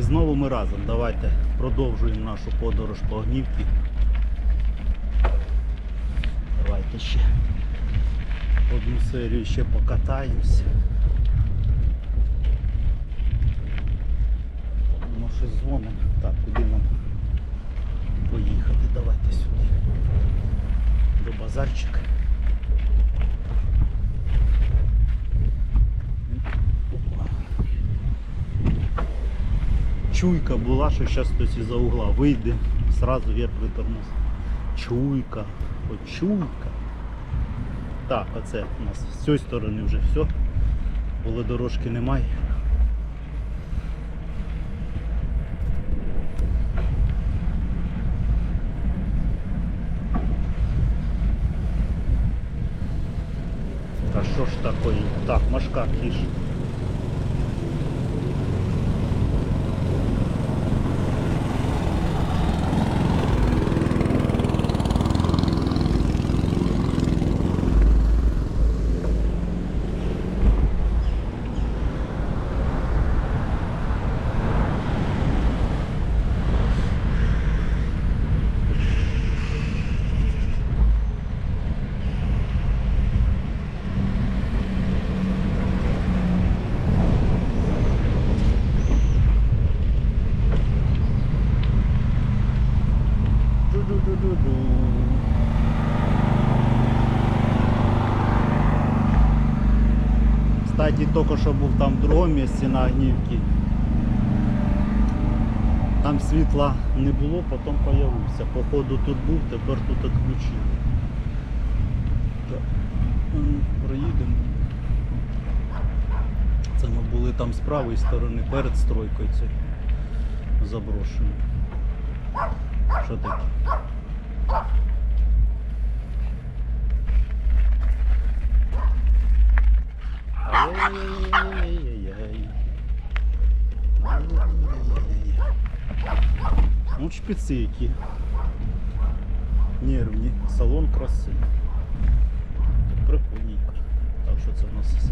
І знову ми разом. Давайте продовжуємо нашу подорож по огнівці. Давайте ще одну серію ще покатаємося. Ну, щось дзвонимо. Так, куди нам поїхати? Давайте сюди. До базарчика. Чуйка була, що зараз хтось із-за угла вийде, сразу вверх витормоз. Чуйка, чуйка. Так, оце у нас з цієї сторони вже все. Були дорожки немає. Та що ж такое? Так, машка кіш. Кстати, тільки що був там в другому місці на Огнівці. Там світла не було, потім з'явився. Походу тут був, тепер тут відключив. Так, ну, проїдемо. Це ми були там з правої сторони, перед стройкою цією заброшеною. Що таке? Ну, шпиці які. Нервні. Салон краси. Прикольненько. Так що це у нас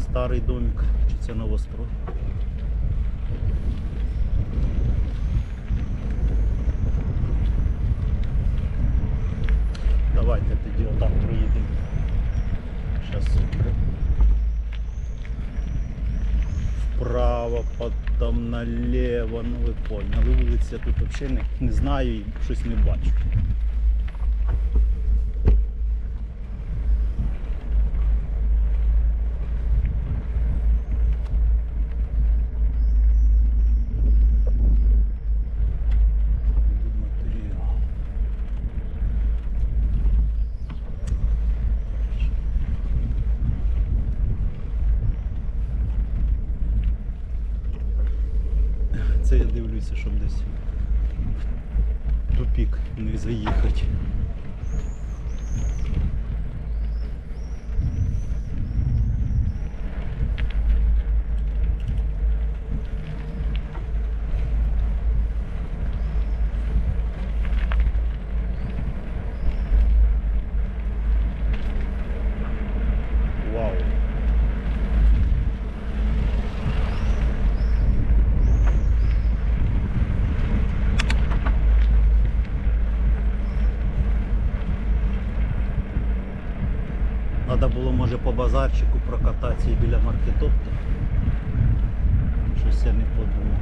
старий домик, чи це новострой? Давайте тоді отак проїдемо. Зараз вправо, потім наліво, ну ви поняли. Вулиці я тут взагалі не, не знаю і щось не бачу. Матеріал. Це я дивлюся, щоб десь в тупік не заїхати. Вау. Треба було може по базарчику прокататися біля маркетопта. Щось я не подумав.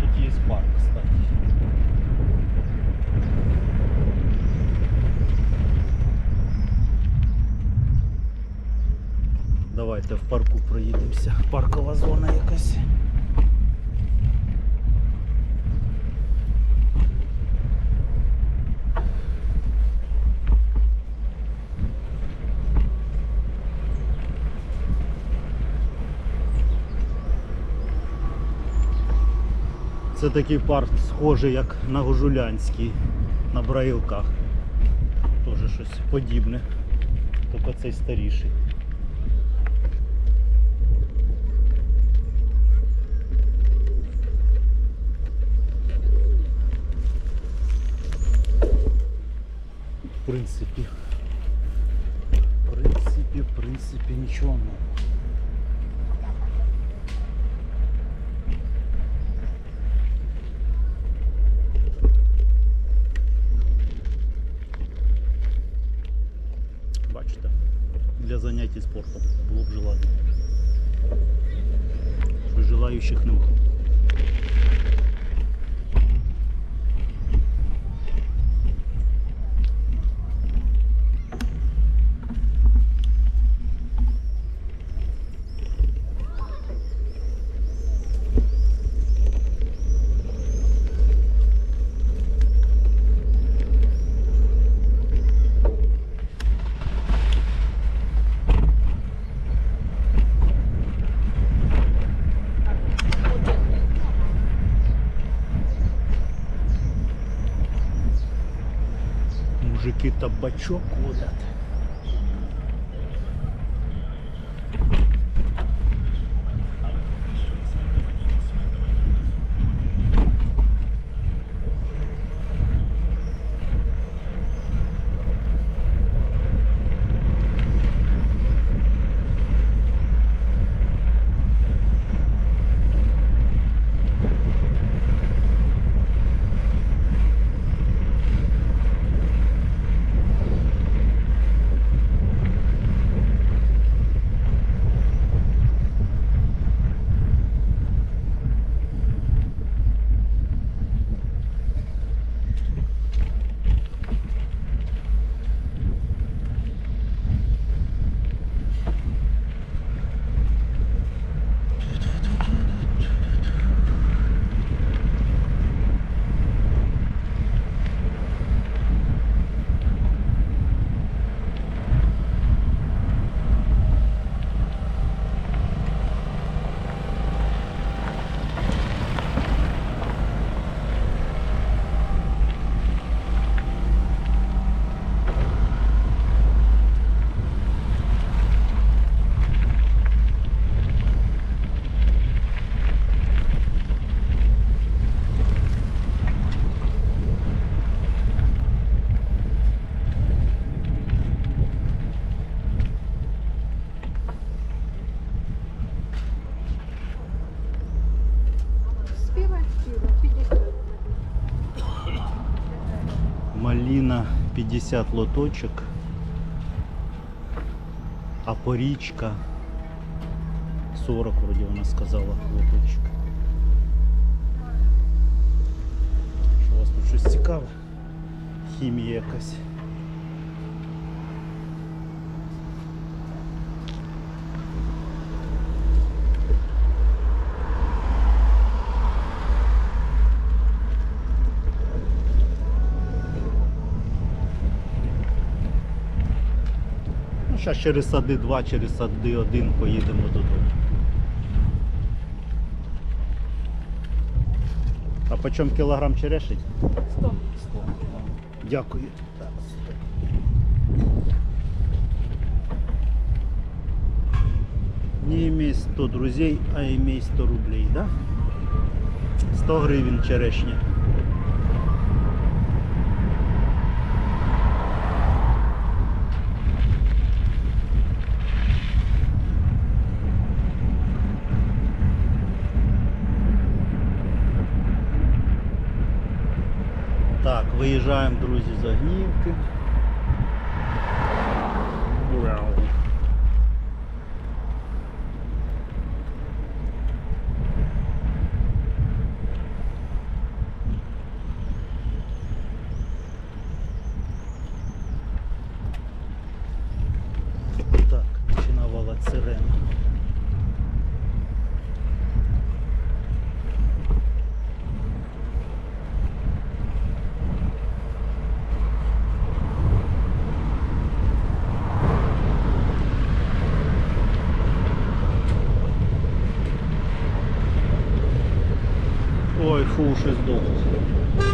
Тут є парк, кстати. Давайте в парку проїдемося. Паркова зона якась. Це такий парк схожий, як на Гужулянський, на Браїлках. Теж щось подібне. Тільки цей старіший. В принципі. В принципі, в принципі, нічого. ну. Для заняття спортом. Було б желання. Желающих нема. Мужики табачок водят. Малина 50 лоточок. А порічка 40 вроді вона сказала лоточок. Що у вас тут щось цікаве? Хімія якась. Зараз через сади 2, через сади 1 поїдемо додому. А по чому кілограм черешень? Стоп. 100. Дякую. Не имей 100 друзей, а имей 100 рублей, да? 100 гривен черешня. Так, виїжджаємо, друзі, з Огнівки. Вау. Фу, щось довго.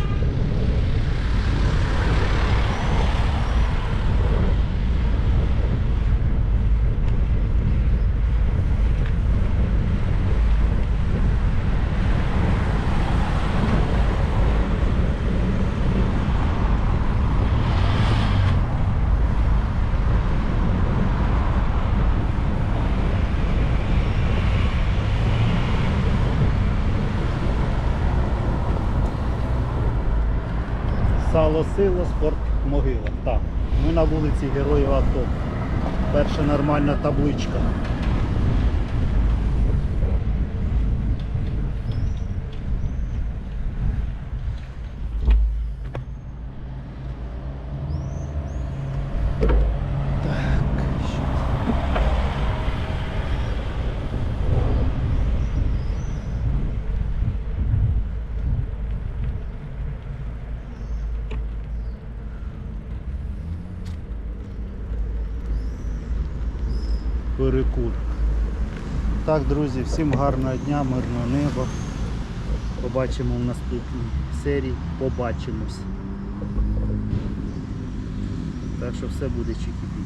Сало сила, спорт могила. Так. Ми на вулиці Героїв АТО. Перша нормальна табличка. Так, що перекур. Так, друзі, всім гарного дня, мирного неба. Побачимо в наступній серії. Побачимось. Так що все буде чики-піки.